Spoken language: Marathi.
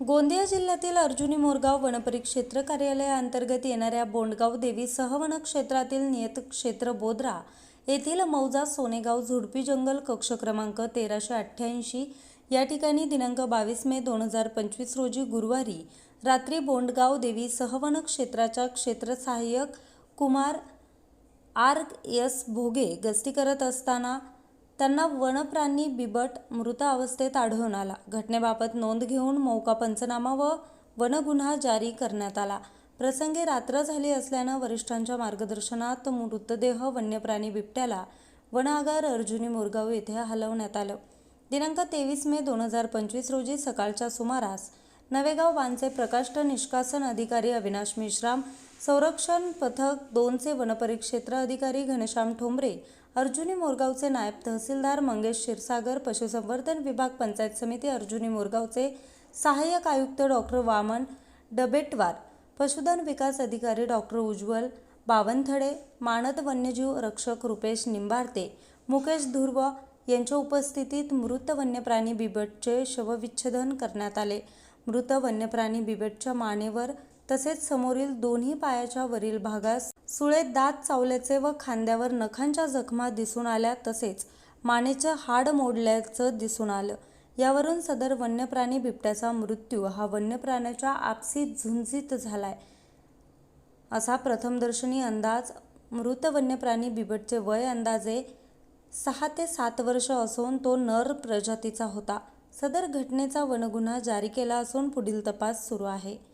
गोंदिया जिल्ह्यातील अर्जुनी मोरगाव वनपरिक्षेत्र कार्यालयाअंतर्गत येणाऱ्या बोंडगाव देवी सहवन क्षेत्रातील नियत क्षेत्र बोद्रा येथील मौजा सोनेगाव झुडपी जंगल कक्ष क्रमांक तेराशे अठ्ठ्याऐंशी या ठिकाणी दिनांक बावीस मे दोन हजार पंचवीस रोजी गुरुवारी रात्री बोंडगाव देवी सहवन क्षेत्राच्या क्षेत्र सहाय्यक कुमार आर एस भोगे गस्ती करत असताना त्यांना वनप्राणी बिबट मृत अवस्थेत आढळून आला. घटनेबाबत नोंद घेऊन मौका पंचनामा व वनगुन्हा जारी करण्यात आला. प्रसंगी रात्र झाली असल्यानं वरिष्ठांच्या मार्गदर्शनात मृतदेह वन्यप्राणी बिबट्याला वनागार अर्जुनी मोरगाव येथे हलवण्यात आलं. दिनांक तेवीस मे दोन हजार पंचवीस रोजी सकाळच्या सुमारास नवेगाव वांचे प्रकाष्ट निष्कासन अधिकारी अविनाश मेश्राम संरक्षण पथक दोनचे वनपरिक्षेत्र अधिकारी घनश्याम ठोंबरे अर्जुनी मोरगावचे नायब तहसीलदार मंगेश क्षीरसागर पशुसंवर्धन विभाग पंचायत समिती अर्जुनी मोरगावचे सहाय्यक आयुक्त डॉक्टर वामन डबेटवार पशुधन विकास अधिकारी डॉक्टर उज्ज्वल बावनथडे मानद वन्यजीव रक्षक रुपेश निंबारते मुकेश धुर्व यांच्या उपस्थितीत मृत वन्यप्राणी बिबटचे शवविच्छेदन करण्यात आले. मृत वन्यप्राणी बिबटच्या मानेवर तसेच समोरील दोन्ही पायाच्या वरील भागास सुळे दात चावल्याचे व खांद्यावर नखांच्या जखमा दिसून आल्या तसेच मानेचं हाड मोडल्याचं दिसून आलं. यावरून सदर वन्यप्राणी बिबट्याचा मृत्यू. हा वन्यप्राण्याच्या आपसी झुंजीत झालाय. असा प्रथमदर्शनी अंदाज मृत वन्यप्राणी बिबटचे वय अंदाजे सहा ते सात वर्ष असून तो नर प्रजातीचा होता. सदर घटनेचा वनगुन्हा जारी केला असून पुढील तपास सुरू आहे.